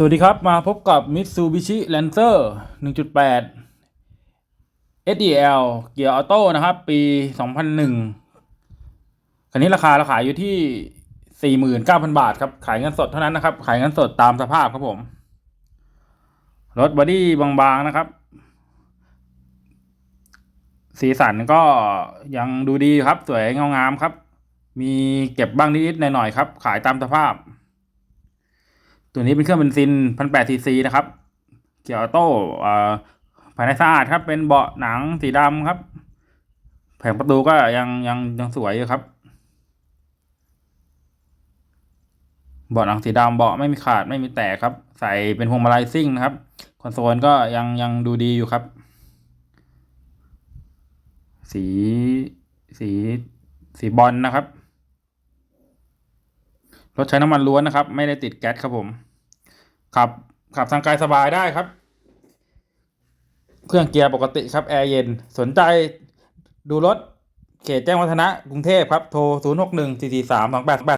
สวัสดีครับ มาพบกับ Mitsubishi Lancer 1.8 SEL เกียร์ออโต้นะครับ ปี 2001 คันนี้ราคาเราขายอยู่ที่ 49,000 บาทครับ ขายเงินสดเท่านั้นนะครับ ขายเงินสดตามสภาพครับผม รถบอดี้บางๆนะครับ สีสันก็ยังดูดีครับ สวยเงางามครับ มีเก็บบ้างนิดๆหน่อยๆครับ ขายตามสภาพ ตัวนี้เป็นเครื่องเบนซินพันแปดซีซีนะครับ เกียร์ออโต้ภายในสะอาดครับ เป็นเบาะหนังสีดำครับ แผงประตูก็ยังยังยังสวยอยู่ครับ เบาะหนังสีดำเบาะไม่มีขาดไม่มีแตกครับ ใส่เป็นพวงมาลัยซิ่งนะครับ คอนโซลก็ยังยังดูดีอยู่ครับ สีสีสีบอลนะครับ รถใช้น้ำมันล้วนนะครับ ไม่ได้ติดแก๊สครับผม ขับขับทางกายสบายได้ครับ เครื่องเกียร์ปกติครับ แอร์เย็น สนใจดูรถเขตแจ้งวัฒนะกรุงเทพครับ โทร 0 6 1 4 4 3 2 8 8